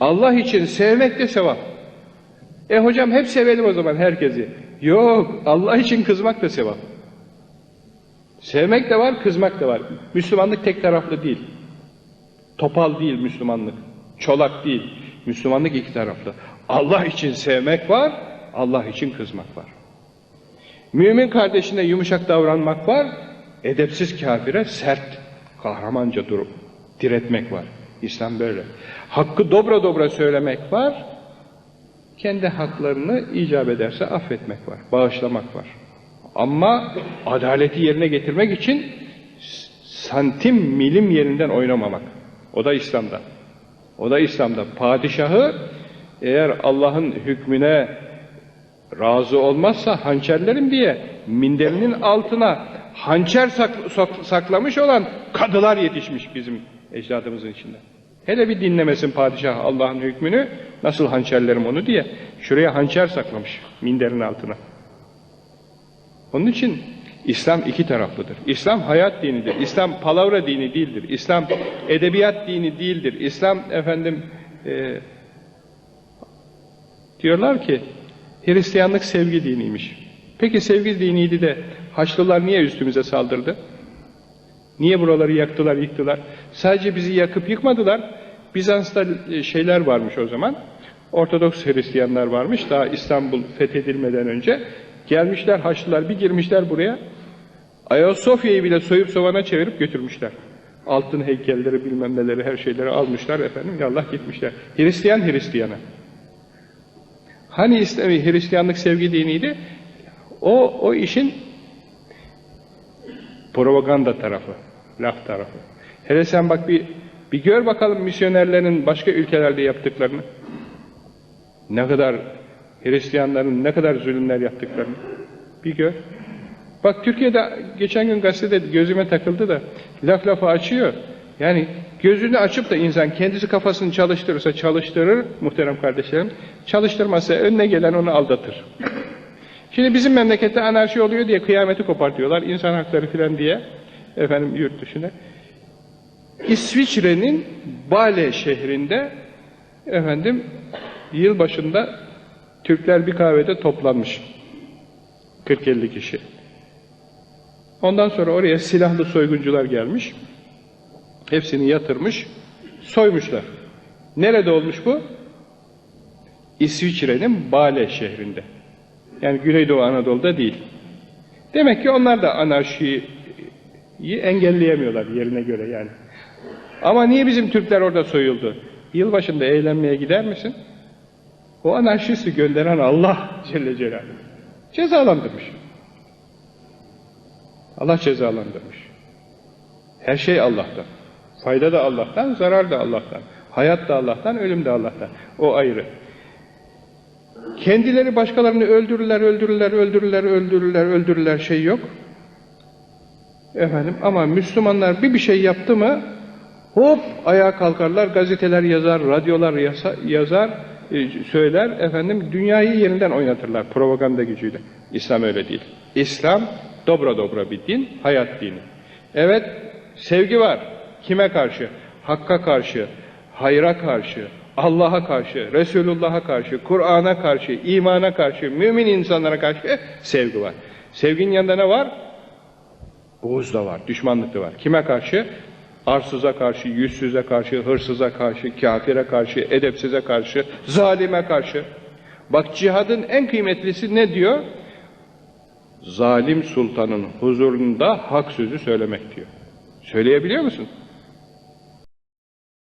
Allah için sevmek de sevap. E hocam hep sevelim o zaman herkesi. Yok, Allah için kızmak da sevap. Sevmek de var, kızmak da var. Müslümanlık tek taraflı değil. Topal değil Müslümanlık. Çolak değil. Müslümanlık iki taraflı. Allah için sevmek var, Allah için kızmak var. Mümin kardeşine yumuşak davranmak var, edepsiz kafire sert, kahramanca durup diretmek var. İslam böyle. Hakkı dobra dobra söylemek var, kendi haklarını icap ederse affetmek var, bağışlamak var. Ama adaleti yerine getirmek için santim milim yerinden oynamamak. O da İslam'da. O da İslam'da. Padişahı eğer Allah'ın hükmüne razı olmazsa hançerlerim diye minderinin altına hançer sak sak- saklamış olan kadılar yetişmiş bizim ecdadımızın içinde. Hele bir dinlemesin padişah Allah'ın hükmünü, nasıl hançerlerim onu diye şuraya hançer saklamış minderin altına. Onun için İslam iki taraflıdır. İslam hayat dinidir. İslam palavra dini değildir. İslam edebiyat dini değildir. İslam efendim e, diyorlar ki Hristiyanlık sevgi diniymiş. Peki sevgi diniydi de Haçlılar niye üstümüze saldırdı? Niye buraları yaktılar, yıktılar? Sadece bizi yakıp yıkmadılar. Bizans'ta e, şeyler varmış o zaman. Ortodoks Hristiyanlar varmış daha İstanbul fethedilmeden önce. Gelmişler Haçlılar bir girmişler buraya. Ayasofya'yı bile soyup sovana çevirip götürmüşler. Altın heykelleri bilmem neleri her şeyleri almışlar efendim yallah gitmişler. Hristiyan Hristiyana. Hani İslami Hristiyanlık sevgi diniydi? O, o işin propaganda tarafı, laf tarafı. Hele sen bak bir, bir gör bakalım misyonerlerin başka ülkelerde yaptıklarını. Ne kadar Hristiyanların ne kadar zulümler yaptıklarını. Bir gör. Bak Türkiye'de geçen gün gazetede gözüme takıldı da laf lafı açıyor. Yani gözünü açıp da insan kendisi kafasını çalıştırırsa çalıştırır muhterem kardeşlerim. Çalıştırmazsa önüne gelen onu aldatır. Şimdi bizim memlekette anarşi oluyor diye kıyameti kopartıyorlar. insan hakları filan diye. Efendim yurt dışına. İsviçre'nin Bale şehrinde efendim yıl başında Türkler bir kahvede toplanmış. 40-50 kişi. Ondan sonra oraya silahlı soyguncular gelmiş. Hepsini yatırmış, soymuşlar. Nerede olmuş bu? İsviçre'nin Bale şehrinde. Yani Güneydoğu Anadolu'da değil. Demek ki onlar da anarşiyi engelleyemiyorlar yerine göre yani. Ama niye bizim Türkler orada soyuldu? Yılbaşında eğlenmeye gider misin? O anarşisti gönderen Allah Celle Celaluhu. Cezalandırmış. Allah cezalandırmış. Her şey Allah'tan. Fayda da Allah'tan, zarar da Allah'tan. Hayat da Allah'tan, ölüm de Allah'tan. O ayrı. Kendileri başkalarını öldürürler, öldürürler, öldürürler, öldürürler, öldürürler şey yok. Efendim ama Müslümanlar bir bir şey yaptı mı hop ayağa kalkarlar, gazeteler yazar, radyolar yasa, yazar, e, söyler, efendim dünyayı yeniden oynatırlar propaganda gücüyle. İslam öyle değil. İslam dobra dobra bir din, hayat dini. Evet, sevgi var. Kime karşı? Hakka karşı, hayra karşı, Allah'a karşı, Resulullah'a karşı, Kur'an'a karşı, imana karşı, mümin insanlara karşı sevgi var. Sevginin yanında ne var? Buğuz da var, düşmanlık da var. Kime karşı? Arsıza karşı, yüzsüze karşı, hırsıza karşı, kafire karşı, edepsize karşı, zalime karşı. Bak cihadın en kıymetlisi ne diyor? Zalim sultanın huzurunda hak sözü söylemek diyor. Söyleyebiliyor musun?